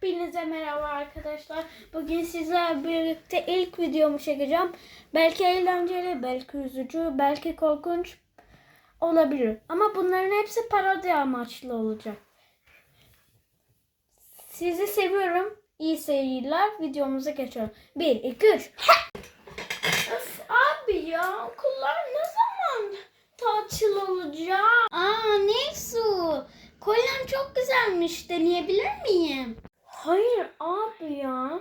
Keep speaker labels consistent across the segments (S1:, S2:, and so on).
S1: Hepinize merhaba arkadaşlar. Bugün sizlerle birlikte ilk videomu çekeceğim. Belki eğlenceli, belki üzücü, belki korkunç olabilir. Ama bunların hepsi parodi amaçlı olacak. Sizi seviyorum. İyi seyirler. Videomuza geçelim. 1, 2, 3. Öf abi ya okullar ne zaman tatil olacak? Aa Neysu. Kolyen çok güzelmiş. Deneyebilir miyim? Hayır abi ya.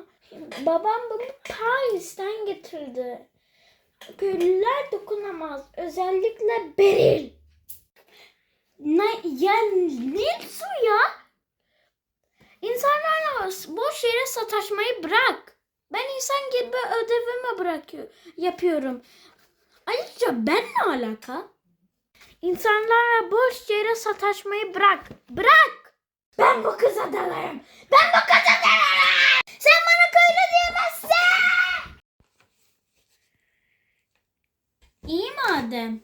S1: Babam bunu Paris'ten getirdi. Köylüler dokunamaz. Özellikle Beril. Ne, ya Nilsu ya? İnsanlarla boş yere sataşmayı bırak. Ben insan gibi ödevimi bırakıyor, yapıyorum. Ayrıca ben ne alaka? İnsanlarla boş yere sataşmayı bırak. Bırak! Ben bu kıza dalarım. Ben bu kıza dalarım. Sen bana köylü diyemezsin. İyi madem.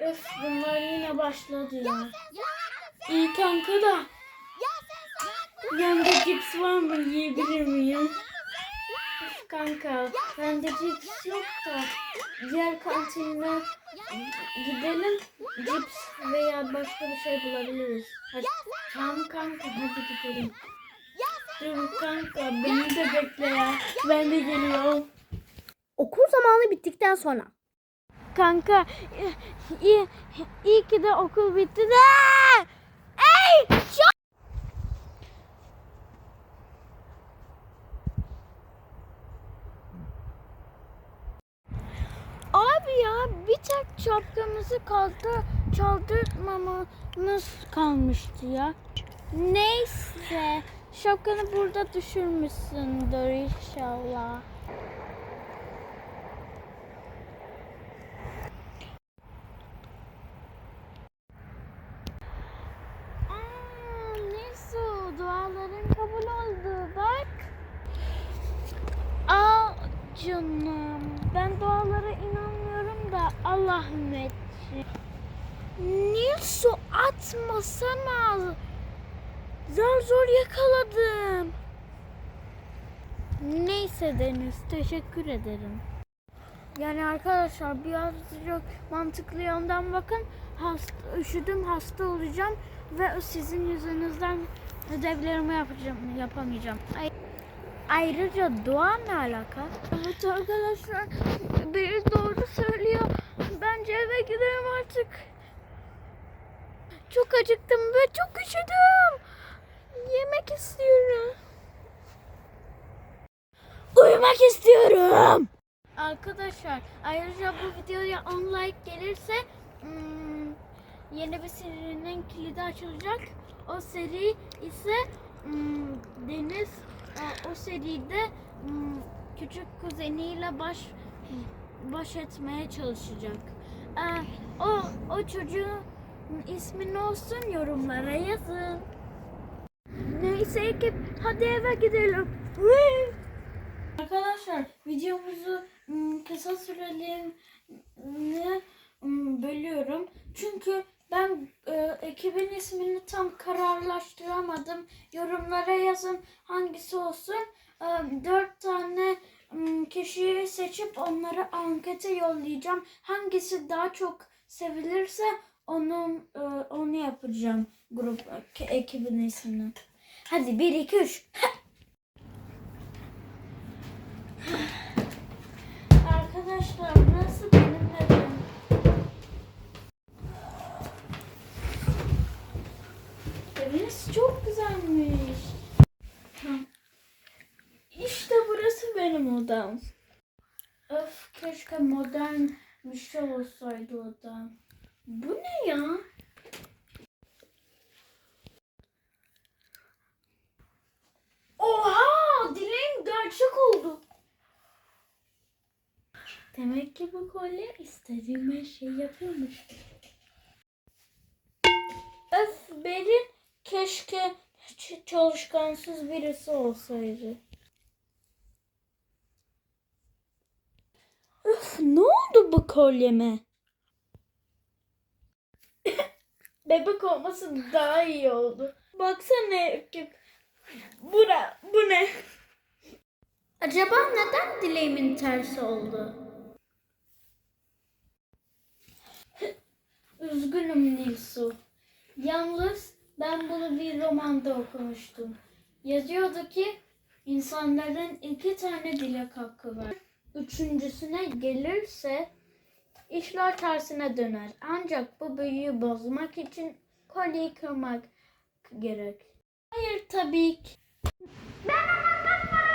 S1: Öf bunlar yine başladı ya. İyi kanka da. Yanında cips var mı yiyebilir miyim? Kanka bende cips yok da diğer kantine gidelim cips veya başka bir şey bulabiliriz. Hadi, tamam kanka hadi gidelim. Dur kanka beni de bekle ya. Ben de geliyorum.
S2: Okul zamanı bittikten sonra.
S1: Kanka iyi, iyi ki de okul bitti de. Ey! Çok... Abi ya bir tek şapkamızı kaldı çaldırmamamız kalmıştı ya. Neyse şapkanı burada düşürmüşsündür inşallah. Canım ben dualara da Allah'ım etsin. Nisu atmasana. Zor zor yakaladım. Neyse Deniz teşekkür ederim. Yani arkadaşlar birazcık mantıklı yönden bakın. Hasta, üşüdüm hasta olacağım ve sizin yüzünüzden ödevlerimi yapacağım, yapamayacağım. Ay- Ayrıca dua ne alaka? Evet arkadaşlar biri doğru söylüyor. Bence eve gidelim artık. Çok acıktım ve çok üşüdüm. Yemek istiyorum. Uyumak istiyorum. Arkadaşlar ayrıca bu videoya 10 like gelirse hmm, yeni bir serinin kilidi açılacak. O seri ise hmm, Deniz o seride hmm, küçük kuzeniyle baş baş etmeye çalışacak. E, o o çocuğun ismi ne olsun yorumlara yazın. Neyse ki hadi eve gidelim. Arkadaşlar videomuzu ım, kısa süreliğine ım, bölüyorum. Çünkü ben e, ekibin ismini tam kararlaştıramadım. Yorumlara yazın hangisi olsun. E, dört tane kişiyi seçip onları ankete yollayacağım. Hangisi daha çok sevilirse onun e, onu yapacağım grup ekibin ismini. Hadi 1 2 3. Arkadaşlar nasıl benim evim? Eviniz çok güzelmiş. İşte burası benim odam. Öf keşke modern bir şey olsaydı odam. Bu ne ya? Oha! Dileğim gerçek oldu. Demek ki bu kolye istediğim her şeyi yapıyormuş. Öf Berin keşke çalışkansız birisi olsaydı. Öf ne oldu bu kolyeme? Bebek olması daha iyi oldu. Baksana ekip. Bu ne? Bu ne? Acaba neden dileğimin tersi oldu? Üzgünüm Nilsu. Yalnız ben bunu bir romanda okumuştum. Yazıyordu ki insanların iki tane dilek hakkı var. Üçüncüsüne gelirse işler tersine döner. Ancak bu büyüyü bozmak için kolyeyi kırmak gerek. Hayır tabii ki. Ben anlatmam